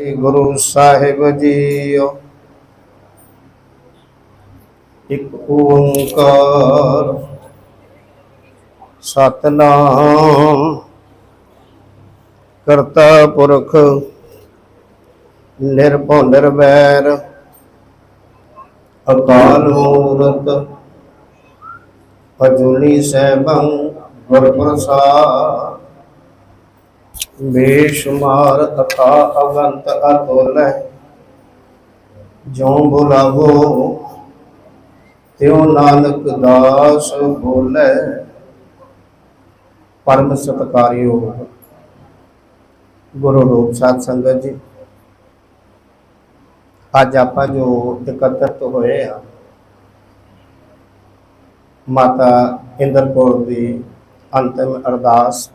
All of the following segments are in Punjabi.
ਸ੍ਰੀ ਗੁਰੂ ਸਾਹਿਬ ਜੀਓ। ਇੱਕ ਓੰਕਾਰ, ਸਤਨਾਮ ਕਰਤਾ ਪੁਰਖ, ਨਿਰਭਉ ਨਿਰਵੈਰ, ਅਕਾਲ ਮੂਰਤ, ਅਜੂਨੀ ਸੈਭੰ ਗੁਰ ਪ੍ਰਸਾਦ ਬੇਸ਼ੁਮਾਰ ਅਥਾ ਅਵੰਤ ਅਤੁਲੈ। ਜੋ ਬੁਲਾਵੋ, ਤਿਉ ਨਾਨਕ ਦਾਸ ਬੋਲੇ। ਪਰਮ ਸਤਕਾਰਿਓ ਗੁਰੂ ਰੂਪ ਸਾਧ ਸੰਗਤ ਜੀ। ਅੱਜ ਆਪਾਂ ਜੋ ਇਕੱਤਰਤ ਹੋਏ ਆ, ਮਾਤਾ ਇੰਦਰਕੌਰ ਦੀ ਅੰਤਿਮ ਅਰਦਾਸ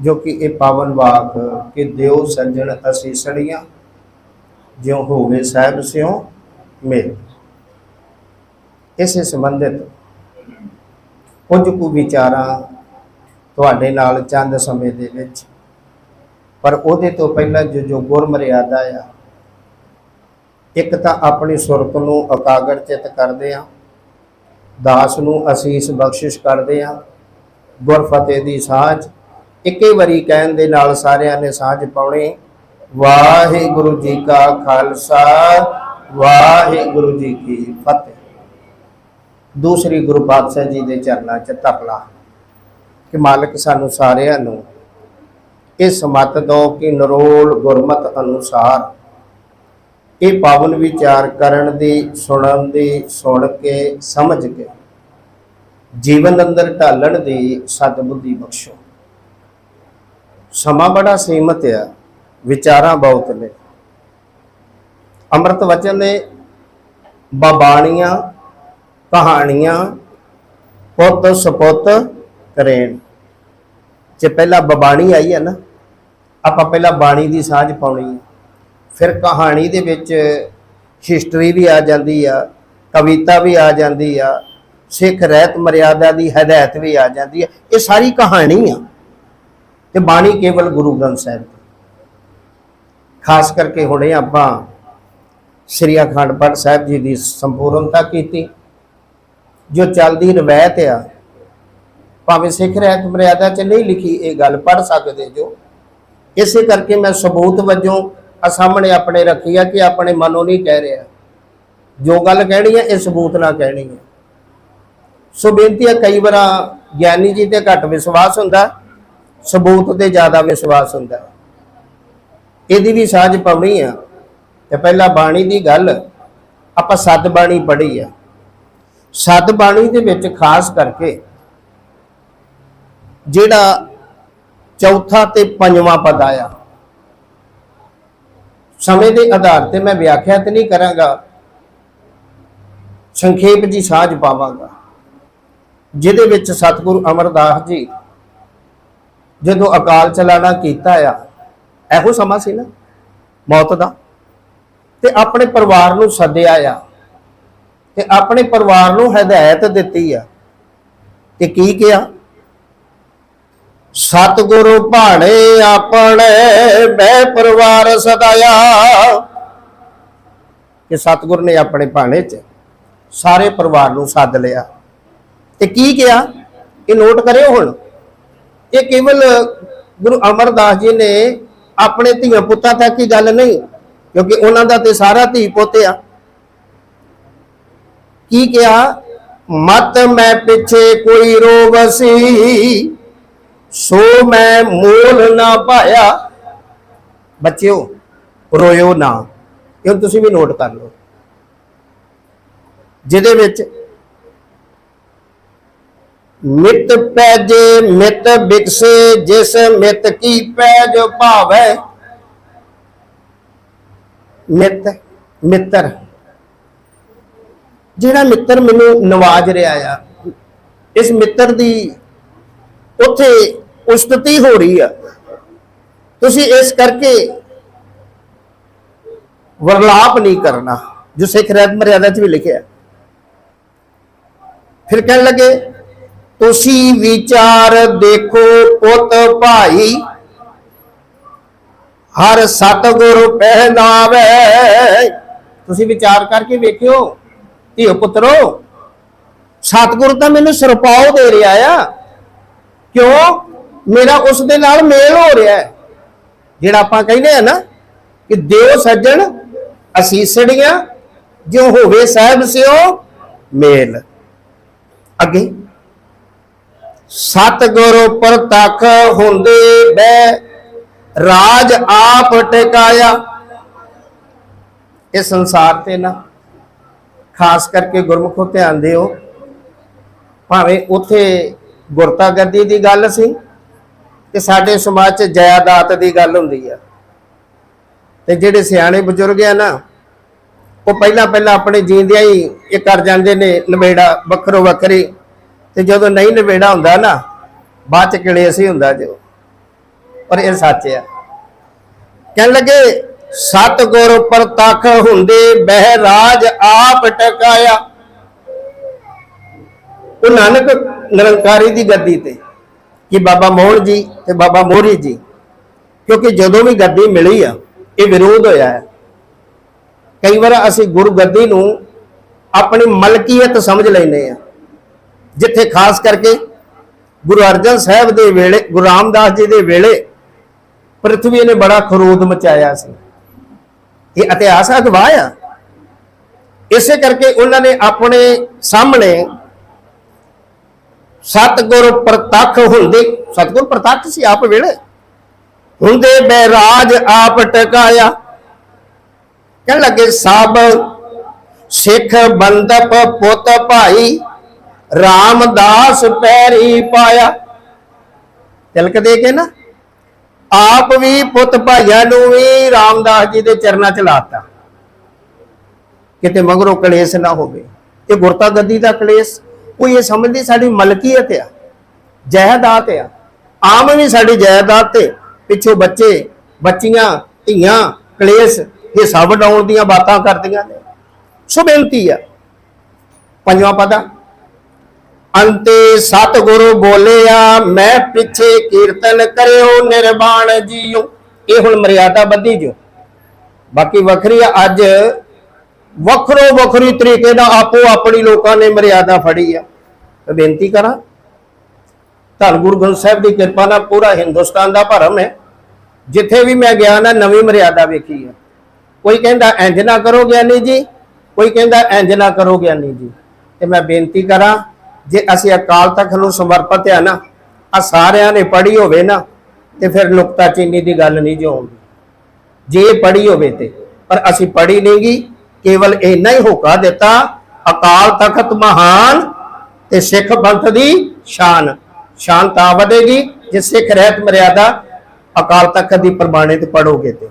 ਜੋ ਕਿ ਇਹ ਪਾਵਨ ਵਾਕ ਕਿ ਦਿਓ ਸੱਜਣ ਅਸੀਂ ਸੜੀਆਂ, ਜਿਉ ਹੋਵੇ ਸਾਹਿਬ ਸਿਉ ਮੇਲ। ਇਸੇ ਸੰਬੰਧਿਤ ਕੁਝ ਕੁ ਵਿਚਾਰਾਂ ਤੁਹਾਡੇ ਨਾਲ ਚੰਦ ਸਮੇਂ ਦੇ ਵਿੱਚ। ਪਰ ਉਹਦੇ ਤੋਂ ਪਹਿਲਾਂ ਜੋ ਜੋ ਗੁਰ ਮਰਿਆਦਾ ਆ, ਇੱਕ ਤਾਂ ਆਪਣੀ ਸੁਰਤ ਨੂੰ ਅਕਾਗਰ ਚਿਤ ਕਰਦੇ ਆ ਦਾਸ ਨੂੰ ਅਸੀਸ ਬਖਸ਼ਿਸ਼ ਕਰਦੇ ਆ ਗੁਰ ਫਤਿਹ ਦੀ ਸਾਂਝ ਇੱਕੇ ਵਾਰੀ ਕਹਿਣ ਦੇ ਨਾਲ ਸਾਰਿਆਂ ਨੇ ਸਾਂਝ ਪਾਉਣੀ। ਵਾਹਿਗੁਰੂ ਜੀ ਕਾ ਖਾਲਸਾ, ਵਾਹਿਗੁਰੂ ਜੀ ਕੀ ਫਤਿਹ। ਦੂਸਰੀ ਗੁਰੂ ਪਾਤਸ਼ਾਹ ਜੀ ਦੇ ਚਰਨਾਂ 'ਚ ਤਪਲਾ ਕਿ ਮਾਲਕ ਸਾਨੂੰ ਸਾਰਿਆਂ ਨੂੰ ਇਹ ਮਤ ਦੋ ਕਿ ਨਰੋਲ ਗੁਰਮਤ ਅਨੁਸਾਰ ਇਹ ਪਾਵਨ ਵਿਚਾਰ ਕਰਨ ਦੀ, ਸੁਣਨ ਦੀ, ਸੁਣ ਕੇ, ਸਮਝ ਕੇ ਜੀਵਨ ਅੰਦਰ ਢਾਲਣ ਦੀ ਸਤਿਬੁੱਧੀ ਬਖਸ਼ੋ। ਸਮਾਂ ਬੜਾ ਸੀਮਤ ਆ, ਵਿਚਾਰਾਂ ਬਹੁਤ ਨੇ। ਅੰਮ੍ਰਿਤ ਵਚਨ ਨੇ ਬਾਬਾਣੀਆਂ, ਕਹਾਣੀਆਂ, ਪੁੱਤ ਸਪੁੱਤ ਕਰੇਣ। ਜੇ ਪਹਿਲਾਂ ਬਬਾਣੀ ਆਈ ਹੈ ਨਾ, ਆਪਾਂ ਪਹਿਲਾਂ ਬਾਣੀ ਦੀ ਸਾਂਝ ਪਾਉਣੀ ਫਿਰ ਕਹਾਣੀ ਦੇ ਵਿੱਚ ਹਿਸਟਰੀ ਵੀ ਆ ਜਾਂਦੀ ਆ, ਕਵਿਤਾ ਵੀ ਆ ਜਾਂਦੀ ਆ, ਸਿੱਖ ਰਹਿਤ ਮਰਿਆਦਾ ਦੀ ਹਦਾਇਤ ਵੀ ਆ ਜਾਂਦੀ ਆ। ਇਹ ਸਾਰੀ ਕਹਾਣੀ ਆ। ਤੇ ਬਾਣੀ ਕੇਵਲ ਗੁਰੂ ਗ੍ਰੰਥ ਸਾਹਿਬ ਦੀ ਖਾਸ ਕਰਕੇ ਹੁਣੇ ਆਪਾਂ ਸ੍ਰੀ ਅਖੰਡ ਪਾਠ ਸਾਹਿਬ ਜੀ ਦੀ ਸੰਪੂਰਨਤਾ ਕੀਤੀ, ਜੋ ਚੱਲਦੀ ਰਵਾਇਤ ਆ, ਭਾਵੇਂ ਸਿੱਖ ਰਹਿਤ ਮਰਿਆਦਾ 'ਚ ਨਹੀਂ ਲਿਖੀ ਇਹ ਗੱਲ ਪੜ ਸਕਦੇ ਜੋ। ਇਸੇ ਕਰਕੇ ਮੈਂ ਸਬੂਤ ਵਜੋਂ ਆ ਸਾਹਮਣੇ ਆਪਣੇ ਰੱਖੀ ਆ ਕਿ ਆਪਣੇ ਮਨੋਂ ਨਹੀਂ ਕਹਿ ਰਿਹਾ। ਜੋ ਗੱਲ ਕਹਿਣੀ ਹੈ ਇਹ ਸਬੂਤ ਨਾਲ ਕਹਿਣੀ ਹੈ ਸੋ ਬੇਨਤੀ ਹੈ ਕਈ ਵਾਰ ਗਿਆਨੀ ਜੀ ਤੇ ਘੱਟ ਵਿਸ਼ਵਾਸ ਹੁੰਦਾ। ਸਬੂਤ ਤੇ ਜ਼ਿਆਦਾ ਵਿਸ਼ਵਾਸ ਹੁੰਦਾ ਇਹਦੀ ਵੀ ਸਾਂਝ ਪਾਉਣੀ ਆ। ਤੇ ਪਹਿਲਾਂ ਬਾਣੀ ਦੀ ਗੱਲ, ਆਪਾਂ ਸੱਤ ਬਾਣੀ ਪੜ੍ਹੀ ਆ। ਸਤ ਬਾਣੀ ਦੇ ਵਿੱਚ ਖਾਸ ਕਰਕੇ ਜਿਹੜਾ ਚੌਥਾ ਤੇ ਪੰਜਵਾਂ ਪਦ ਆਇਆ, ਸਮੇਂ ਦੇ ਆਧਾਰ ਤੇ ਮੈਂ ਵਿਆਖਿਆ ਤੇ ਨਹੀਂ ਕਰਾਂਗਾ। ਸੰਖੇਪ ਜੀ ਸਾਂਝ ਪਾਵਾਂਗਾ। ਜਿਹਦੇ ਵਿੱਚ ਸਤਿਗੁਰੂ ਅਮਰਦਾਸ ਜੀ ਜਦੋਂ ਅਕਾਲ ਚਲਾਣਾ ਕੀਤਾ ਆ, ਇਹੋ ਸਮਾਂ ਸੀ ਨਾ ਮੌਤ ਦਾ। ਤੇ ਆਪਣੇ ਪਰਿਵਾਰ ਨੂੰ ਸੱਦਿਆ ਆ। ਤੇ ਆਪਣੇ ਪਰਿਵਾਰ ਨੂੰ ਹਦਾਇਤ ਦਿੱਤੀ ਆ ਤੇ ਕੀ ਕਿਹਾ? ਸਤਿਗੁਰੂ ਭਾਣੇ ਆਪਣੇ ਮੈਂ ਪਰਿਵਾਰ ਸਦਾਇਆ। ਕਿ ਸਤਿਗੁਰ ਨੇ ਆਪਣੇ ਭਾਣੇ 'ਚ ਸਾਰੇ ਪਰਿਵਾਰ ਨੂੰ ਸੱਦ ਲਿਆ। ਤੇ ਕੀ ਕਿਹਾ? ਇਹ ਨੋਟ ਕਰਿਓ ਹੁਣ। ਇਹ ਕੇਵਲ ਗੁਰੂ ਅਮਰਦਾਸ ਜੀ ਨੇ ਆਪਣੇ ਧੀਆਂ ਪੁੱਤਾਂ ਤੱਕ ਹੀ ਗੱਲ ਨਹੀਂ, ਕਿਉਂਕਿ ਉਹਨਾਂ ਦਾ ਤੇ ਸਾਰਾ ਧੀ ਪੁੱਤ ਆ। ਕੀ ਕਿਹਾ? ਮਤ ਮੈਂ ਪਿੱਛੇ ਕੋਈ ਰੋਗ ਸੀ, ਸੋ ਮੈਂ ਮੋਲ ਨਾ ਪਾਇਆ। ਬੱਚਿਓ, ਰੋਇਓ ਨਾ। ਇਹ ਤੁਸੀਂ ਵੀ ਨੋਟ ਕਰ ਲਓ। ਜਿਹਦੇ ਵਿੱਚ ਮਿਤ ਪੈਜੇ ਮਿਤ ਵਿਕਸੇ ਜਿਸ ਮਿਤ ਕੀ ਪੈਜ ਭਾਵੈ। ਮਿਤ, ਮਿੱਤਰ। ਜਿਹੜਾ ਮਿੱਤਰ ਮੈਨੂੰ ਨਵਾਜ ਰਿਹਾ ਆ, ਇਸ ਮਿੱਤਰ ਦੀ ਉੱਥੇ ਉਸਤਤੀ ਹੋ ਰਹੀ ਆ। ਤੁਸੀਂ ਇਸ ਕਰਕੇ ਵਰਲਾਪ ਨਹੀਂ ਕਰਨਾ, ਜੋ ਸਿੱਖ ਰਹਿਤ ਮਰਿਆਦਾ 'ਚ ਵੀ ਲਿਖਿਆ। ਫਿਰ ਕਹਿਣ ਲੱਗੇ ਤੁਸੀਂ ਵਿਚਾਰ ਦੇਖੋ ਪੁੱਤ ਭਾਈ। ਹਰ ਸਤਿਗੁਰ ਪਹਿਨਾਵੇ ਤੁਸੀਂ ਵਿਚਾਰ ਕਰਕੇ ਵੇਖਿਓ, ਧੀਓ ਪੁੱਤਰੋ। ਸਤਿਗੁਰ ਤਾਂ ਮੈਨੂੰ ਸਰਪਾਉ ਦੇ ਰਿਹਾ ਆ। ਕਿਉਂ? ਮੇਰਾ ਉਸ ਦੇ ਨਾਲ ਮੇਲ ਹੋ ਰਿਹਾ ਹੈ। ਜਿਹੜਾ ਆਪਾਂ ਕਹਿੰਦੇ ਆ ਨਾ ਕਿ ਦੇਵ ਸੱਜਣ ਅਸੀਸੜੀਆਂ ਜੋ ਹੋਵੇ ਸਾਹਿਬ ਸਿਓ ਮੇਲ। ਅੱਗੇ। ਸਤਿਗੁਰ ਪ੍ਰਤੱਖ ਹੁੰਦੇ ਬੈ ਰਾਜ ਆਪ ਟਿਕਾਇਆ। ਇਹ ਸੰਸਾਰ ਤੇ ਨਾ, ਖਾਸ ਕਰਕੇ ਗੁਰਮੁਖੋ ਧਿਆਨ ਦਿਓ। ਭਾਵੇਂ ਉੱਥੇ ਗੁਰਤਾ ਗੱਦੀ ਦੀ ਗੱਲ ਸੀ ਤੇ ਸਾਡੇ ਸਮਾਜ 'ਚ ਜਾਇਦਾਦ ਦੀ ਗੱਲ ਹੁੰਦੀ ਆ। ਤੇ ਜਿਹੜੇ ਸਿਆਣੇ ਬਜ਼ੁਰਗ ਆ ਨਾ, ਉਹ ਪਹਿਲਾਂ ਪਹਿਲਾਂ ਆਪਣੇ ਜੀਂਦਿਆਂ ਹੀ ਇਹ ਕਰ ਜਾਂਦੇ ਨੇ, ਨਵੇੜਾ ਵੱਖਰੋ ਵੱਖਰੀ ਤੇ ਜਦੋਂ ਨਹੀਂ ਨਵੇੜਾ ਹੁੰਦਾ ਨਾ, ਬਾਅਦ ਚ ਕਿਲੇ ਅਸੀਂ ਹੁੰਦਾ ਜੋ ਪਰ ਇਹ ਸੱਚ ਆ। ਕਹਿਣ ਲੱਗੇ, ਸਤਿਗੁਰ ਪ੍ਰਤੱਖ ਹੁੰਦੇ ਬਹਿ ਰਾਜ ਆਪ ਟਕਾਇਆ। ਉਹ ਨਾਨਕ ਨਿਰੰਕਾਰੀ ਦੀ ਗੱਦੀ ਤੇ, ਕਿ ਬਾਬਾ ਮੋਹਨ ਜੀ ਤੇ ਬਾਬਾ ਮੋਹਰੀ ਜੀ, ਕਿਉਂਕਿ ਜਦੋਂ ਵੀ ਗੱਦੀ ਮਿਲੀ ਆ, ਇਹ ਵਿਰੋਧ ਹੋਇਆ ਹੈ। ਕਈ ਵਾਰ ਅਸੀਂ ਗੁਰੂ ਗੱਦੀ ਨੂੰ ਆਪਣੀ ਮਲਕੀਅਤ ਸਮਝ ਲੈਂਦੇ ਆ ਜਿੱਥੇ ਖਾਸ ਕਰਕੇ ਗੁਰੂ ਅਰਜਨ ਸਾਹਿਬ ਦੇ ਵੇਲੇ, ਗੁਰੂ ਰਾਮਦਾਸ ਜੀ ਦੇ ਵੇਲੇ ਪ੍ਰithvi ਨੇ ਬੜਾ ਖਰੋਦ ਮਚਾਇਆ ਸੀ। ਇਹ ਇਤਿਹਾਸ ਅਗਵਾਹ ਆ। ਇਸੇ ਕਰਕੇ ਉਹਨਾਂ ਨੇ ਆਪਣੇ ਸਾਹਮਣੇ ਸਤਗੁਰ ਪ੍ਰਤੱਖ ਹੁੰਦੇ, ਸਤਗੁਰ ਪ੍ਰਤੱਖ ਸੀ ਆਪ ਵੇਲੇ। ਹੁੰਦੇ ਬੈਰਾਜ ਆਪ ਟਕਾਇਆ। ਕਹਿਣ ਲੱਗੇ ਸਭ ਸਿੱਖ ਬੰਦਪ ਪੁੱਤ ਭਾਈ ਰਾਮਦਾਸ ਪੈਰੀ ਪਾਇਆ। ਤਿਲਕ ਦੇ ਕੇ ਨਾ? ਆਪ ਵੀ ਪੁੱਤ ਭਾਈਆਂ ਨੂੰ ਵੀ ਰਾਮਦਾਸ ਜੀ ਦੇ ਚਰਨਾਂ 'ਚ ਲਾਤਾ। ਕਿਤੇ ਮਗਰੋਂ ਕਲੇਸ਼ ਨਾ ਹੋਵੇ। ਇਹ ਗੁਰਤਾ ਗੱਦੀ ਦਾ ਕਲੇਸ਼। ਉਹ ਇਹ ਸਮਝਦੀ ਸਾਡੀ ਮਲਕੀਅਤ ਆ ਜਾਇਦਾਦ ਆ। ਆਮ ਵੀ ਸਾਡੀ ਜਾਇਦਾਦ ਤੇ ਪਿੱਛੋਂ ਬੱਚੇ, ਬੱਚੀਆਂ, ਧੀਆਂ ਕਲੇਸ਼ ਇਹ ਸਭ ਡਾਉਣ ਦੀਆਂ ਬਾਤਾਂ ਕਰਦੀਆਂ ਨੇ। ਸੋ ਬੇਨਤੀ ਆ। ਪੰਜਵਾਂ ਪਤਾ ਅੰਤੇ ਸਤਿਗੁਰੂ ਬੋਲਿਆ, ਮੈਂ ਪਿੱਛੇ ਕੀਰਤਨ ਕਰਿਓ, ਨਿਰਵਾਣ ਜੀਓ। ਇਹ ਹੁਣ ਮਰਿਆਦਾ ਬੱਧੀ ਜੋ ਬਾਕੀ ਵੱਖਰੀ ਅੱਜ ਵੱਖਰੋ ਵੱਖਰੀ ਤਰੀਕੇ ਨਾਲ ਆਪੋ ਆਪਣੀ ਲੋਕਾਂ ਨੇ ਮਰਿਆਦਾ ਫੜੀ ਆ। ਮੈਂ ਬੇਨਤੀ ਕਰਾਂ, ਧੰਨ ਗੁਰੂ ਗ੍ਰੰਥ ਸਾਹਿਬ ਦੀ ਕਿਰਪਾ ਨਾਲ ਪੂਰਾ ਹਿੰਦੁਸਤਾਨ ਦਾ ਭਰਮ ਹੈ। ਜਿੱਥੇ ਵੀ ਮੈਂ ਗਿਆ ਨਾ, ਨਵੀਂ ਮਰਿਆਦਾ ਵੇਖੀ ਆ। ਕੋਈ ਕਹਿੰਦਾ, ਇੰਜ ਨਾ ਕਰੋ ਗਿਆਨੀ ਜੀ, ਕੋਈ ਕਹਿੰਦਾ, ਇੰਜ ਨਾ ਕਰੋ ਗਿਆਨੀ ਜੀ। ਤੇ ਮੈਂ ਬੇਨਤੀ ਕਰਾਂ ਜੇ ਅਸੀਂ ਅਕਾਲ ਤਖਤ ਨੂੰ ਸਮਰਪਿਤ ਆ ਨਾ ਆ ਸਾਰਿਆਂ ਨੇ ਪੜ੍ਹੀ ਹੋਵੇ ਨਾ, ਤੇ ਫਿਰ ਨੁਕਤਾ ਚੀਨੀ ਦੀ ਗੱਲ ਨਹੀਂ ਜੋ ਆਉਂਦੀ ਜੇ ਪੜ੍ਹੀ ਹੋਵੇ ਤੇ। ਪਰ ਅਸੀਂ ਪੜ੍ਹੀ ਨਹੀਂਗੀ ਕੇਵਲ ਇੰਨਾ ਹੀ ਹੋਕਾ ਦਿੱਤਾ, ਅਕਾਲ ਤਖਤ ਮਹਾਨ ਤੇ ਸਿੱਖ ਪੰਥ ਦੀ ਸ਼ਾਨ। ਸ਼ਾਨ ਤਾਂ ਵਧੇਗੀ, ਜੇ ਸਿੱਖ ਰਹਿਤ ਮਰਿਆਦਾ ਅਕਾਲ ਤਖਤ ਦੀ ਪ੍ਰਮਾਣਿਤ ਪੜੋਗੇ ਤੇ।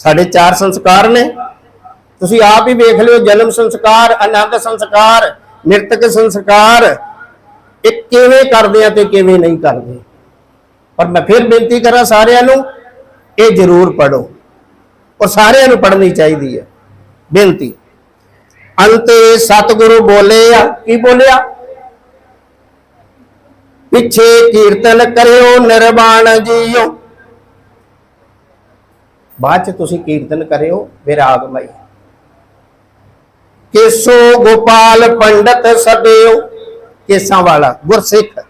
ਸਾਡੇ ਚਾਰ ਸੰਸਕਾਰ ਨੇ। ਤੁਸੀਂ ਆਪ ਹੀ ਵੇਖ ਲਿਓ, ਜਨਮ ਸੰਸਕਾਰ, ਆਨੰਦ ਸੰਸਕਾਰ ਨਿਰਤਕ ਸੰਸਕਾਰ, ਇਹ ਕਿਵੇਂ ਕਰਦੇ ਆ ਤੇ ਕਿਵੇਂ ਨਹੀਂ ਕਰਦੇ? ਪਰ ਮੈਂ ਫਿਰ ਬੇਨਤੀ ਕਰਾਂ ਸਾਰਿਆਂ ਨੂੰ, ਇਹ ਜ਼ਰੂਰ ਪੜੋ ਔਰ ਸਾਰਿਆਂ ਨੂੰ ਪੜ੍ਹਨੀ ਚਾਹੀਦੀ ਹੈ। ਬੇਨਤੀ। ਅੰਤੇ ਸਤਿਗੁਰੂ ਬੋਲੇ ਆ। ਕੀ ਬੋਲਿਆ? ਪਿੱਛੇ ਕੀਰਤਨ ਕਰਿਓ, ਨਿਰਵਾਣ ਜੀਓ। ਬਾਅਦ ਚ ਤੁਸੀਂ ਕੀਰਤਨ ਕਰਿਓ ਵਿਰਾਗਮਈ ਕੇਸੋ ਗੋਪਾਲ ਪੰਡਤ ਸਭਿਓ। ਕੇਸਾਂ ਵਾਲਾ, ਗੁਰਸਿੱਖ।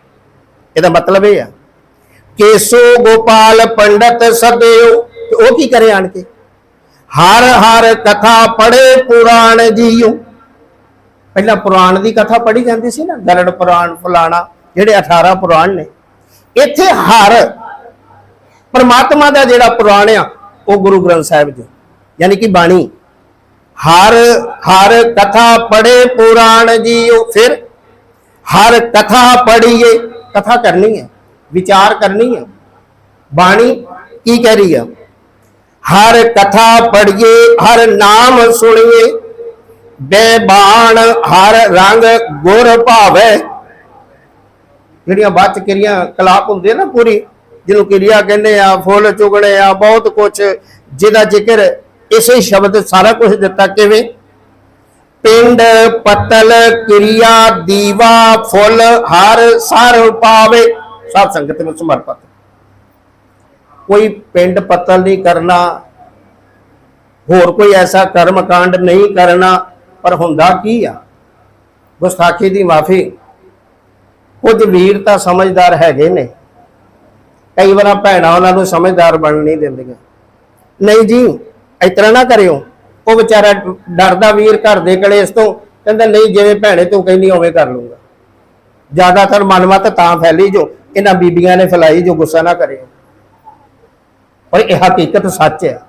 ਇਹਦਾ ਮਤਲਬ ਇਹ ਆ, ਕੇਸੋ ਗੋਪਾਲ ਪੰਡਤ ਸਭਿਓ। ਉਹ ਕੀ ਕਰੇ ਆਣ ਕੇ? ਹਰ ਹਰ ਕਥਾ ਪੜੇ ਪੁਰਾਣ ਜੀਓ। ਪਹਿਲਾਂ ਪੁਰਾਣ ਦੀ ਕਥਾ ਪੜੀ ਜਾਂਦੀ ਸੀ ਨਾ, ਗਰੜ ਪੁਰਾਣ, ਫਲਾਣਾ, ਜਿਹੜੇ 18 ਪੁਰਾਣ ਨੇ। ਇੱਥੇ ਹਰ ਪਰਮਾਤਮਾ ਦਾ ਜਿਹੜਾ ਪੁਰਾਣ ਆ, ਉਹ ਗੁਰੂ ਗ੍ਰੰਥ ਸਾਹਿਬ ਜੀ, ਯਾਨੀ ਕਿ ਬਾਣੀ। ਹਰ ਹਰ ਕਥਾ ਪੜੇ ਪੁਰਾਣ ਜੀਓ, ਫਿਰ ਹਰ ਕਥਾ ਪੜੀਏ ਕਥਾ ਕਰਨੀ ਹੈ, ਵਿਚਾਰ ਕਰਨੀ ਹੈ। ਬਾਣੀ ਕੀ ਕਹਿ ਰਹੀ ਹੈ ਹਰ ਕਥਾ ਪੜੀਏ ਹਰ ਨਾਮ ਸੁਣੀਏ। ਬੇਬਾਨ ਹਰ ਰੰਗ ਗੁਰ ਭਾਵੇ। ਜਿਹੜੀਆਂ ਬਾਅਦ ਚ ਕਿਰਿਆ ਕਲਾਪ ਹੁੰਦੇ ਨਾ ਪੂਰੀ, ਜਿਹਨੂੰ ਕਿਰਿਆ ਕਹਿੰਦੇ ਆ, ਫੁੱਲ ਚੁਗਣੇ ਆ, ਬਹੁਤ ਕੁਝ ਜਿਹਦਾ ਜ਼ਿਕਰ ਇਸੇ ਸ਼ਬਦ ਸਾਰਾ ਕੁਝ ਦਿੱਤਾ ਕਿਵੇਂ? ਪਿੰਡ ਪਤਲ, ਕਿਰਿਆ, ਦੀਵਾ, ਫੁੱਲ, ਹਰ ਸਰ ਪਾਵੇ। ਸਭ ਸੰਗਤ ਨੂੰ ਸਮਰਪਿਤ। ਕੋਈ ਪਿੰਡ ਪੱਤਲ ਨਹੀਂ ਕਰਨਾ, ਹੋਰ ਕੋਈ ਐਸਾ ਕਰਮ ਕਾਂਡ ਨਹੀਂ ਕਰਨਾ, ਪਰ ਹੁੰਦਾ ਕੀ ਆ? ਗੁਸਤਾਖੀ ਦੀ ਮਾਫੀ। ਕੁਝ ਵੀਰ ਤਾਂ ਸਮਝਦਾਰ ਹੈਗੇ ਨੇ। ਕਈ ਵਾਰ ਭੈਣਾਂ ਉਹਨਾਂ ਨੂੰ ਸਮਝਦਾਰ ਬਣਨ ਨਹੀਂ ਦਿੰਦੀਆਂ। ਨਹੀਂ ਜੀ ਇਸ ਤਰ੍ਹਾਂ ਨਾ ਕਰਿਓ। ਉਹ ਵਿਚਾਰਾ ਡਰਦਾ ਵੀਰ ਘਰ ਦੇ ਕਲੇਸ਼ ਤੋਂ, ਕਹਿੰਦਾ, ਨਹੀਂ, ਜਿਵੇਂ ਭੈਣੇ ਤੂੰ ਕਹਿੰਦੀ, ਉਵੇਂ ਕਰ ਲੂੰਗਾ। ਜ਼ਿਆਦਾਤਰ ਮਨਮਤ ਤਾਂ ਫੈਲੀ ਜੋ, ਇਹਨਾਂ ਬੀਬੀਆਂ ਨੇ ਫੈਲਾਈ ਜੋ, ਗੁੱਸਾ ਨਾ ਕਰਿਓ। ਪਰ ਇਹ ਹਕੀਕਤ ਸੱਚ ਹੈ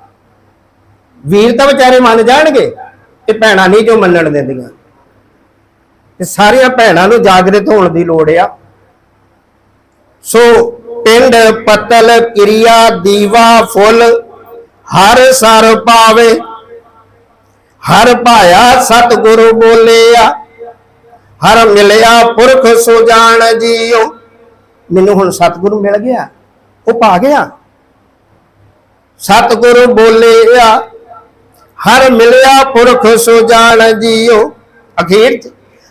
ਵੀਰ ਤਾਂ ਵਿਚਾਰੇ ਮੰਨ ਜਾਣਗੇ ਤੇ ਭੈਣਾਂ ਨਹੀਂ ਜੋ ਮੰਨਣ ਦਿੰਦੀਆਂ। ਤੇ ਸਾਰੀਆਂ ਭੈਣਾਂ ਨੂੰ ਜਾਗਰਤ ਹੋਣ ਦੀ ਲੋੜ ਆ। ਸੋ ਪਿੰਡ ਪਤਲ ਕਿਰਿਆ ਦੀਵਾ ਫੁੱਲ ਹਰ ਸਰ ਪਾਵੇ, ਹਰ ਭਾਇਆ ਸਤਿਗੁਰੂ ਬੋਲਿਆ, ਹਰ ਮਿਲਿਆ ਪੁਰਖ ਸੋ ਸੁਜਾਨ ਜੀਓ ਮੈਨੂੰ ਹੁਣ ਸਤਿਗੁਰੂ ਮਿਲ ਗਿਆ, ਉਹ ਪਾ ਗਿਆ। ਸਤਿਗੁਰੂ ਬੋਲਿਆ, ਹਰ ਮਿਲਿਆ ਪੁਰਖ ਸੋ ਜਾਣ ਜੀਓ ਅਖੀਰ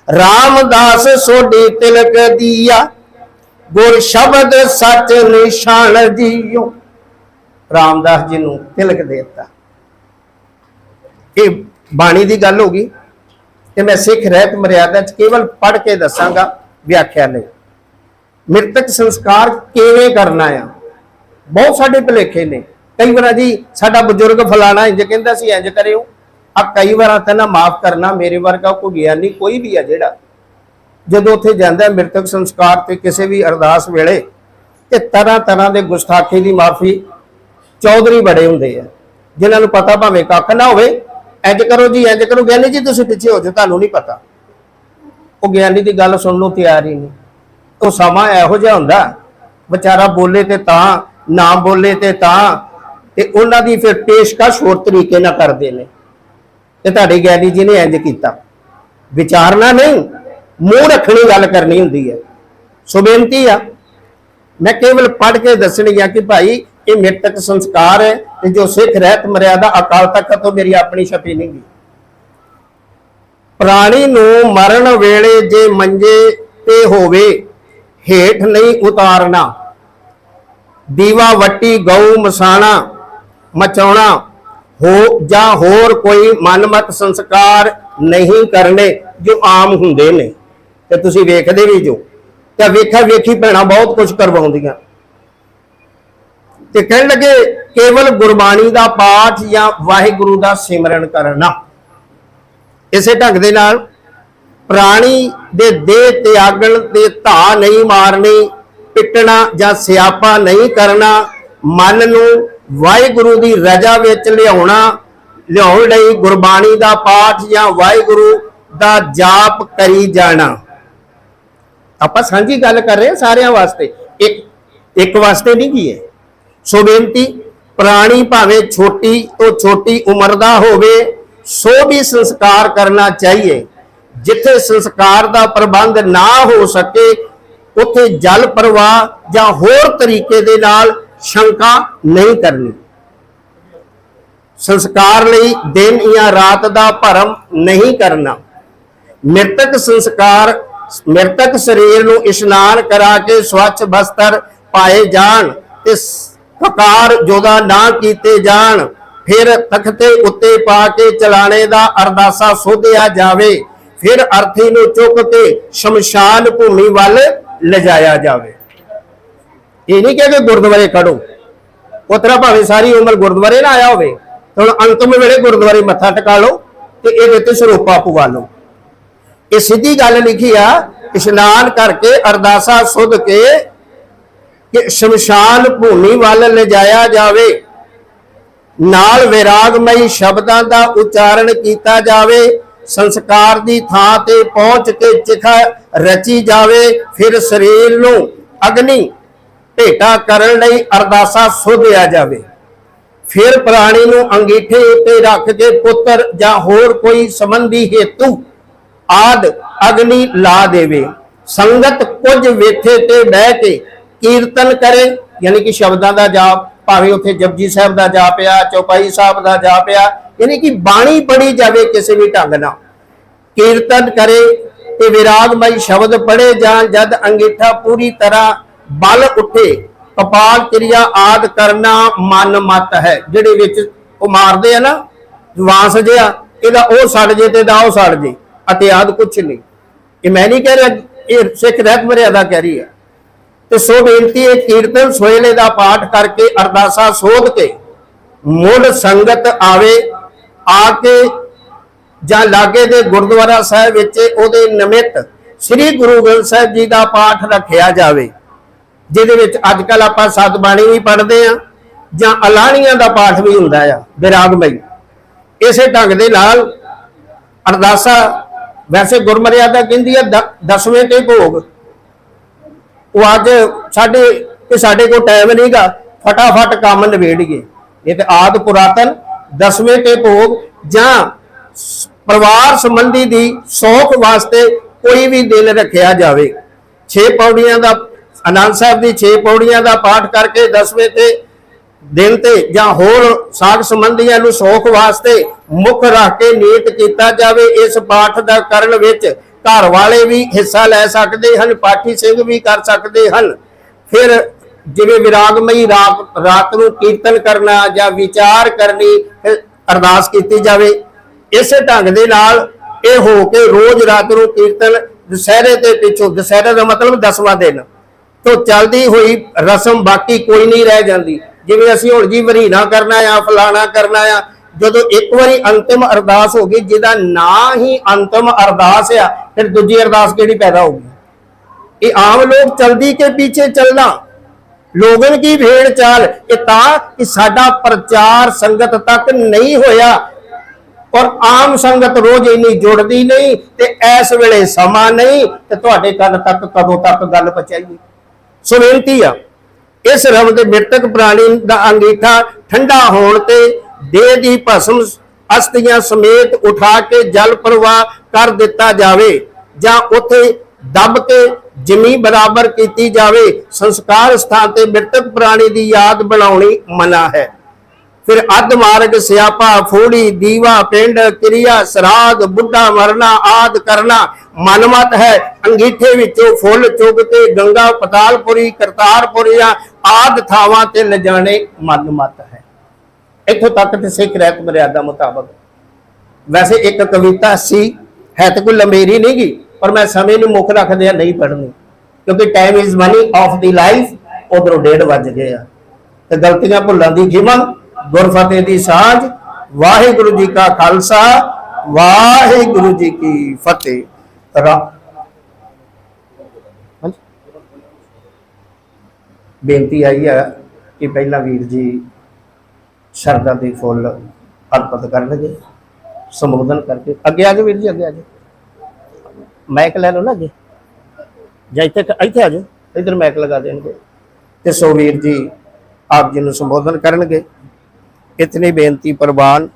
ਰਾਮਦਾਸ ਸੋਡੀ ਤਿਲਕ ਦੀਆ, ਗੁਰ ਸ਼ਬਦ ਸੱਚ ਨਿਸ਼ਾਨ ਜੀਓ ਰਾਮਦਾਸ ਜੀ ਨੂੰ ਤਿਲਕ ਦੇ ਦਿੱਤਾ। ਇਹ ਬਾਣੀ ਦੀ ਗੱਲ ਹੋ ਗਈ ਤੇ ਮੈਂ ਸਿੱਖ ਰਹਿਤ ਮਰਿਆਦਾ ਚ ਕੇਵਲ ਪੜ੍ਹ ਕੇ ਦੱਸਾਂਗਾ ਵਿਆਖਿਆ ਨਹੀਂ ਮ੍ਰਿਤਕ ਸੰਸਕਾਰ ਕਿਵੇਂ ਕਰਨਾ ਆ? ਬਹੁਤ ਸਾਡੇ ਭੁਲੇਖੇ ਨੇ। ਕਈ ਵਾਰ ਜੀ ਸਾਡਾ ਬਜ਼ੁਰਗ ਫਲਾਣਾ ਇੰਜ ਕਹਿੰਦਾ ਸੀ, ਇੰਜ ਕਰਿਓ। ਆ ਕਈ ਵਾਰ ਤਾਂ ਨਾ ਮਾਫ ਕਰਨਾ ਮੇਰੇ ਵਰਗਾ ਕੋਈ ਗਿਆਨੀ ਕੋਈ ਵੀ ਆ ਜਿਹੜਾ। ਜਦੋਂ ਉੱਥੇ ਜਾਂਦਾ ਮ੍ਰਿਤਕ ਸੰਸਕਾਰ ਤੇ ਕਿਸੇ ਵੀ ਅਰਦਾਸ ਵੇਲੇ ਤੇ ਤਰ੍ਹਾਂ ਤਰ੍ਹਾਂ ਦੇ ਗੁਸਤਾਖੀ ਦੀ ਮਾਫੀ ਚੌਧਰੀ ਬੜੇ ਹੁੰਦੇ ਆ। ਜਿਨ੍ਹਾਂ ਨੂੰ ਪਤਾ ਭਾਵੇਂ ਕੱਖ ਨਾ ਹੋਵੇ, ਇੰਜ ਕਰੋ ਜੀ, ਇੰਜ ਕਰੋ। ਗਿਆਨੀ ਜੀ, ਤੁਸੀਂ ਪਿੱਛੇ ਹੋ ਜਾਓ, ਤੁਹਾਨੂੰ ਨਹੀਂ ਪਤਾ। ਉਹ ਗਿਆਨੀ ਦੀ ਗੱਲ ਸੁਣਨ ਨੂੰ ਤਿਆਰ ਹੀ ਨਹੀਂ। ਉਹ ਸਮਾਂ ਇਹੋ ਜਿਹਾ ਹੁੰਦਾ, ਵਿਚਾਰਾ ਬੋਲੇ ਤੇ ਤਾਂ, ਨਾ ਬੋਲੇ ਤੇ ਤਾਂ, ਤੇ ਉਹਨਾਂ ਦੀ ਫਿਰ ਪੇਸ਼ਕਸ਼ ਹੋਰ ਤਰੀਕੇ ਨਾਲ ਕਰਦੇ ਨੇ। ਤੇ ਤੁਹਾਡੇ ਗਿਆਨੀ ਜੀ ਨੇ ਇੰਜ ਕੀਤਾ। ਵਿਚਾਰਨਾ ਨਹੀਂ, ਮੂੰਹ ਰੱਖਣੀ ਗੱਲ ਕਰਨੀ ਹੁੰਦੀ ਹੈ। ਸੋ ਬੇਨਤੀ ਆ। ਮੈਂ ਕੇਵਲ ਪੜ੍ਹ ਕੇ ਦੱਸਣੀ ਆ ਕਿ ਭਾਈ ਇਹ ਮ੍ਰਿਤਕ ਸੰਸਕਾਰ ਹੈ ਤੇ ਜੋ ਸਿੱਖ ਰਹਿਤ ਮਰਿਆਦਾ ਅਕਾਲ ਤਖਤ ਤੋਂ ਮੇਰੀ ਆਪਣੀ ਛਪੀ ਨਹੀਂ ਗਈ। ਪ੍ਰਾਣੀ ਨੂੰ ਮਰਨ ਵੇਲੇ ਜੇ ਮੰਜੇ ਤੇ ਹੋਵੇ, ਹੇਠ ਨਹੀਂ ਉਤਾਰਨਾ। ਦੀਵਾ ਵੱਟੀ, ਗਊ ਮਸਾਣਾ, ਮਚਾਉਣਾ, ਹੋ ਜਾਂ ਹੋਰ ਕੋਈ ਮਨਮਤ ਸੰਸਕਾਰ ਨਹੀਂ ਕਰਨੇ ਜੋ ਆਮ ਹੁੰਦੇ ਨੇ। ਤੇ ਤੁਸੀਂ ਵੇਖਦੇ ਵੀ ਜੋ। ਤੇ ਵੇਖਾ ਵੇਖੀ ਭੈਣਾਂ ਬਹੁਤ ਕੁਝ ਕਰਵਾਉਂਦੀਆਂ। ਤੇ ਕਹਿਣ ਲੱਗੇ, ਕੇਵਲ ਗੁਰਬਾਣੀ ਦਾ ਪਾਠ ਜਾਂ ਵਾਹਿਗੁਰੂ ਦਾ ਸਿਮਰਨ ਕਰਨਾ। ਇਸੇ ਢੰਗ ਦੇ ਨਾਲ ਪ੍ਰਾਣੀ ਦੇ ਦੇਹ ਤਿਆਗਣ ਤੇ ਧਾ ਨਹੀਂ ਮਾਰਨੀ, ਪਿੱਟਣਾ ਜਾਂ ਸਿਆਪਾ ਨਹੀਂ ਕਰਨਾ, ਮਨ ਨੂੰ ਵਾਹਿਗੁਰੂ ਦੀ ਰਜਾ ਵਿੱਚ ਲਿਆਉਣਾ, ਲਿਆਉਣ ਲਈ ਗੁਰਬਾਣੀ ਦਾ ਪਾਠ ਜਾਂ ਵਾਹਿਗੁਰੂ ਦਾ ਜਾਪ ਕਰੀ ਜਾਣਾ। ਆਪਾਂ ਸਾਂਝੀ ਗੱਲ ਕਰ ਰਹੇ ਹਾਂ ਸਾਰਿਆਂ ਵਾਸਤੇ। ਇੱਕ ਇੱਕ ਵਾਸਤੇ ਨਹੀਂ ਕੀ ਹੈ? ਸੋ ਬੇਨਤੀ, ਪ੍ਰਾਣੀ ਭਾਵੇਂ ਛੋਟੀ ਤੋਂ ਛੋਟੀ ਉਮਰ ਦਾ ਹੋਵੇ, ਸੋ ਵੀ ਸੰਸਕਾਰ ਕਰਨਾ ਚਾਹੀਏ। ਜਿੱਥੇ ਸੰਸਕਾਰ ਦਾ ਪ੍ਰਬੰਧ ਨਾ ਹੋ ਸਕੇ, ਉੱਥੇ ਜਲ ਪ੍ਰਵਾਹ ਜਾਂ ਹੋਰ ਤਰੀਕੇ ਦੇ ਨਾਲ ਸ਼ੰਕਾ ਨਹੀਂ ਕਰਨੀ। ਸੰਸਕਾਰ ਲਈ ਦਿਨ ਜਾਂ ਰਾਤ ਦਾ ਭਰਮ ਨਹੀਂ ਕਰਨਾ। ਮ੍ਰਿਤਕ ਸੰਸਕਾਰ, ਮ੍ਰਿਤਕ ਸਰੀਰ ਨੂੰ ਇਸ਼ਨਾਨ ਕਰਾ ਕੇ ਸਵੱਛ ਬਸਤਰ ਪਾਏ ਜਾਣ ਤੇ ਕਕਾਰ ਜੋਦਾ ਨਾ ਕੀਤੇ ਜਾਣ, ਫਿਰ ਤਖਤੇ ਉੱਤੇ ਪਾ ਕੇ ਚਲਾਣੇ ਦਾ ਅਰਦਾਸਾ ਸੋਧਿਆ ਜਾਵੇ, ਫਿਰ ਅਰਥੀ ਨੂੰ ਚੁੱਕ ਕੇ ਸ਼ਮਸ਼ਾਨ ਭੂਮੀ ਵੱਲ ਲਿਜਾਇਆ ਜਾਵੇ। ਇਹ ਨਹੀਂ ਕਿ ਗੁਰਦੁਆਰੇ ਖੜੋ ਉਤਰਾ ਭਾਵੇਂ ਸਾਰੀ ਉਮਰ ਗੁਰਦੁਆਰੇ ਨਾ ਆਇਆ ਹੋਵੇ ਹੁਣ ਅੰਤਮ ਵੇਲੇ ਗੁਰਦੁਆਰੇ ਮੱਥਾ ਟਿਕਾ ਲਓ ਤੇ ਇਹਦੇ ਤੇ ਸਰੋਪਾ ਪਵਾ ਲਓ। ਇਹ ਸਿੱਧੀ ਗੱਲ ਲਿਖੀ ਆ, ਇਸ਼ਨਾਨ ਕਰਕੇ ਅਰਦਾਸਾ ਸੁਧ ਕੇ ਕਿ ਸ਼ਮਸ਼ਾਨ ਭੂਮੀ ਵੱਲ ਲਿਜਾਇਆ ਜਾਵੇ। ਨਾਲ ਵਿਰਾਗਮਈ ਸ਼ਬਦਾਂ ਦਾ ਉਚਾਰਨ ਕੀਤਾ ਜਾਵੇ। ਸੰਸਕਾਰ ਦੀ ਥਾਂ ਤੇ ਪਹੁੰਚ ਕੇ ਚਿਖਾ ਰਚੀ ਜਾਵੇ। ਫਿਰ ਸਰੀਰ ਨੂੰ ਅਗਨੀ ਭੇਟਾ ਕਰਨ ਲਈ ਅਰਦਾਸਾ ਸੋਧਿਆ ਜਾਵੇ। ਫਿਰ ਪ੍ਰਾਣੀ ਨੂੰ ਅੰਗੀਠੇ ਉੱਤੇ ਰੱਖ ਕੇ ਪੁੱਤਰ ਜਾਂ ਹੋਰ ਕੋਈ ਸੰਬੰਧੀ ਹੇਤੂ ਆਦ ਅਗਨੀ ਲਾ ਦੇਵੇ। ਸੰਗਤ ਕੁਝ ਵੇਥੇ ਤੇ ਬਹਿ ਕੇ ਕੀਰਤਨ ਕਰੇ, ਯਾਨੀ ਕਿ ਸ਼ਬਦਾਂ ਦਾ ਜਾਪ, ਭਾਵੇਂ ਉੱਥੇ ਜਪਜੀ ਸਾਹਿਬ ਦਾ ਜਾਪ ਆ, ਚੌਪਾਈ ਸਾਹਿਬ ਦਾ ਜਾਪ ਆ, ਯਾਨੀ ਕਿ ਬਾਣੀ ਪੜੀ ਜਾਵੇ ਕਿਸੇ ਵੀ ਢੰਗ ਨਾਲ। ਕੀਰਤਨ ਕਰੇ ਤੇ ਵਿਰਾਗਮਈ ਸ਼ਬਦ ਪੜੇ ਜਾਣ, ਜਦ ਅੰਗੀਠਾ ਪੂਰੀ ਤਰ੍ਹਾਂ ਬਲ ਉੱਠੇ, ਕਪਾਲ ਕਿਰਿਆ ਆਦ ਕਰਨਾ ਮਨ ਮਤ ਹੈ। ਜਿਹੜੇ ਵਿੱਚ ਉਹ ਮਾਰਦੇ ਆ ਨਾ, ਵਾਂਸ ਜਿਹਾ, ਇਹਦਾ ਉਹ ਸੜ ਜੇ ਤੇ ਦਾ ਉਹ ਸੜ ਜੇ, ਅਤੇ ਆਦ ਕੁਛ ਨਹੀਂ। ਇਹ ਮੈਂ ਨਹੀਂ ਕਹਿ ਰਿਹਾ, ਇਹ ਸਿੱਖ ਰਹਿਤ ਮਰਿਆਦਾ ਕਹਿ ਰਹੀ ਹੈ। ਤੇ ਸੋ ਬੇਨਤੀ ਹੈ, ਕੀਰਤਨ ਸੋਇਲੇ ਦਾ ਪਾਠ ਕਰਕੇ ਅਰਦਾਸਾ ਸੋਧ ਕੇ ਮੁੱਢ ਸੰਗਤ ਆਵੇ, ਆ ਕੇ ਜਾਂ ਲਾਗੇ ਦੇ ਗੁਰਦੁਆਰਾ ਸਾਹਿਬ ਵਿੱਚ ਉਹਦੇ ਨਿਮਿਤ ਸ੍ਰੀ ਗੁਰੂ ਗ੍ਰੰਥ ਸਾਹਿਬ ਜੀ ਦਾ ਪਾਠ ਰੱਖਿਆ ਜਾਵੇ, ਜਿਹਦੇ ਵਿੱਚ ਅੱਜ ਕੱਲ ਆਪਾਂ ਸਤਬਾਣੀ ਵੀ ਪੜ੍ਹਦੇ ਆ ਜਾਂ ਅਲਾਣੀਆਂ ਦਾ ਪਾਠ ਵੀ ਹੁੰਦਾ ਆ, ਵਿਰਾਗਮਈ। ਇਸੇ ਢੰਗ ਦੇ ਨਾਲ ਅਰਦਾਸਾ, ਵੈਸੇ ਗੁਰਮਰਿਆਦਾ ਕਹਿੰਦੀ ਆ, ਦ- ਦਸਵੇਂ ਤੇ ਭੋਗ। ਉਹ ਅੱਜ ਸਾਡੇ ਕਿ ਸਾਡੇ ਕੋਲ ਟਾਈਮ ਨਹੀਂਗਾ, ਫਟਾਫਟ ਕੰਮ ਨਿਬੇੜੀਏ। ਇਹ ਤੇ ਆਦ ਪੁਰਾਤਨ, ਦਸਵੇਂ ਤੇ ਭੋਗ, ਜਾਂ ਪਰਿਵਾਰ ਸੰਬੰਧੀ ਦੀ ਸੌਖ ਵਾਸਤੇ ਕੋਈ ਵੀ ਦਿਨ ਰੱਖਿਆ ਜਾਵੇ। 6 ਪੌੜੀਆਂ ਦਾ, ਅਨੰਦ ਸਾਹਿਬ ਦੀ 6 ਪੌੜੀਆਂ ਦਾ ਪਾਠ ਕਰਕੇ ਦਸਵੇਂ ਤੇ ਦਿਨ ਤੇ ਜਾਂ ਹੋਰ ਸਾਗ ਸੰਬੰਧੀਆਂ ਨੂੰ ਸੌਖ ਵਾਸਤੇ ਮੁੱਖ ਰੱਖ ਕੇ ਨੀਤ ਕੀਤਾ ਜਾਵੇ, ਇਸ ਪਾਠ ਦਾ ਕਰਨ ਵਿੱਚ ਘਰ ਵਾਲੇ ਵੀ ਹਿੱਸਾ ਲੈ ਸਕਦੇ ਹਨ, ਪਾਠੀ ਸਿੰਘ ਵੀ ਕਰ ਸਕਦੇ ਹਨ। ਫਿਰ ਜਿਵੇਂ ਵਿਰਾਗਮਈ ਰਾਤ ਰਾਤ ਨੂੰ ਕੀਰਤਨ ਕਰਨਾ ਜਾਂ ਵਿਚਾਰ ਕਰਨੀ ਅਰਦਾਸ ਕੀਤੀ ਜਾਵੇ। ਇਸੇ ਢੰਗ ਦੇ ਨਾਲ ਇਹ ਹੋ ਕੇ ਰੋਜ਼ ਰਾਤ ਨੂੰ ਕੀਰਤਨ ਦੁਸਹਿਰੇ ਤੇ ਪਿੱਛੋਂ, ਦੁਸਹਿਰੇ ਦਾ ਮਤਲਬ 10ਵਾਂ ਦਿਨ। ਤੋਂ ਚੱਲਦੀ ਹੋਈ ਰਸਮ ਬਾਕੀ ਕੋਈ ਨਹੀਂ ਰਹਿ ਜਾਂਦੀ। ਜਿਵੇਂ ਅਸੀਂ ਹੁਣ ਜੀ ਵਰੀਣਾ ਕਰਨਾ ਆ, ਫਲਾਣਾ ਕਰਨਾ ਆ, ਜਦੋਂ ਇੱਕ ਵਾਰੀ ਅੰਤਿਮ ਅਰਦਾਸ ਹੋ ਗਈ, ਜਿਹਦਾ ਨਾਂ ਹੀ ਅੰਤਿਮ ਅਰਦਾਸ ਆ ਫਿਰ ਦੂਜੀ ਅਰਦਾਸ ਕਿਹੜੀ ਪੈਦਾ ਹੋਊਗੀ ਇਹ ਆਮ ਲੋਕ ਚਲਦੀ ਕੇ ਪਿੱਛੇ ਚੱਲਣਾ। ਲੋਗਨ ਕੀ ਭੇੜ ਚਾਲ? ਇਹ ਤਾਂ ਕਿ ਸਾਡਾ ਪ੍ਰਚਾਰ ਸੰਗਤ ਤੱਕ ਨਹੀਂ ਹੋਇਆ। ਔਰ ਆਮ ਸੰਗਤ ਰੋਜ਼ ਇੰਨੀ ਜੁੜਦੀ ਨਹੀਂ ਤੇ ਇਸ ਵੇਲੇ ਸਮਾਂ ਨਹੀਂ ਤੇ ਤੁਹਾਡੇ ਕੰਨ ਤੱਕ ਕਦੋਂ ਤੱਕ ਗੱਲ ਪਹੁੰਚਾਈਏ? ਸੋ ਬੇਨਤੀ ਆ, ਇਸ ਰਬ ਦੇ ਮ੍ਰਿਤਕ ਪ੍ਰਾਣੀ ਦਾ ਅੰਗੀਠਾ ਠੰਡਾ ਹੋਣ ਤੇ ਦੇਹ ਦੀ ਭਸਮ ਅਸਤੀਆਂ ਸਮੇਤ ਉਠਾ ਕੇ ਜਲ ਪ੍ਰਵਾਹ ਕਰ ਦਿੱਤਾ ਜਾਵੇ। ਜਾਂ ਉੱਥੇ ਦੱਬ ਕੇ ਜ਼ਮੀ ਬਰਾਬਰ ਕੀਤੀ ਜਾਵੇ, ਸੰਸਕਾਰ ਸਥਾਨ ਤੇ ਮ੍ਰਿਤਕ ਪ੍ਰਾਣੀ ਦੀ ਯਾਦ ਬਣਾਉਣੀ ਮਨਾ ਹੈ। ਫਿਰ ਅੱਧ ਮਾਰਗ, ਸਿਆਪਾ, ਫੋੜੀ, ਦੀਵਾ, ਪਿੰਡ, ਕਿਰਿਆ ਸਰਾਗ ਬੁੱਢਾ ਮਰਨਾ, ਆਦ ਕਰਨਾ ਮਨਮਤ ਹੈ। ਅੰਗੀਠੇ ਵਿੱਚੋਂ ਫੁੱਲ ਚੁਗ ਤੇ ਗੰਗਾ, ਪਤਾਲਪੁਰੀ ਕਰਤਾਰਪੁਰੀਆ ਆਦ ਥਾਵਾਂ ਤੇ ਲਿਜਾਣੇ ਮਨਮਤ ਹੈ। ਇੱਥੋਂ ਤੱਕ ਤੇ ਸਿੱਖ ਰਹਿਤ ਮਰਿਆਦਾ ਮੁਤਾਬਕ। ਵੈਸੇ ਇੱਕ ਕਵਿਤਾ ਸੀ, ਹੈ ਤੇ ਕੋਈ ਲੰਬੇਰੀ ਨਹੀਂ ਗੀ ਪਰ ਮੈਂ ਸਮੇਂ ਨੂੰ ਮੁੱਖ ਰੱਖਦਿਆਂ ਨਹੀਂ ਪੜ੍ਹਨੀ। ਕਿਉਂਕਿ time is money of the life ਉਧਰੋਂ ਡੇਢ ਵੱਜ ਗਏ ਆ। ਤੇ ਗਲਤੀਆਂ ਭੁੱਲਾਂ ਦੀ ਖਿਮਾ ਗੁਰਫਤਿਹ ਦੀ ਸਾਂਝ, ਵਾਹਿਗੁਰੂ ਜੀ ਕਾ ਖਾਲਸਾ, ਵਾਹਿਗੁਰੂ ਜੀ ਕੀ ਫਤਿਹ। ਬੇਨਤੀ ਆਈ ਹੈ ਕਿ ਪਹਿਲਾਂ ਵੀਰ ਜੀ ਸ਼ਰਦਾ ਦੇ ਫੁੱਲ ਅਰਪਿਤ ਕਰਨਗੇ, ਸੰਬੋਧਨ ਕਰਕੇ। ਅੱਗੇ ਆ ਜਾਓ ਵੀਰ ਜੀ, ਅੱਗੇ ਆ ਜਾਓ। ਮਾਈਕ ਲੈ ਲਓ ਨਾ ਅੱਗੇ। ਜਾਂ ਇੱਥੇ ਇੱਥੇ ਆ ਜਾਓ। ਇਧਰ ਮਾਈਕ ਲਗਾ ਦੇਣਗੇ। ਤੇ ਸੋ ਵੀਰ ਜੀ ਆਪ ਜੀ ਨੂੰ ਸੰਬੋਧਨ ਕਰਨਗੇ। ਇਤਨੀ ਬੇਨਤੀ ਪ੍ਰਵਾਨ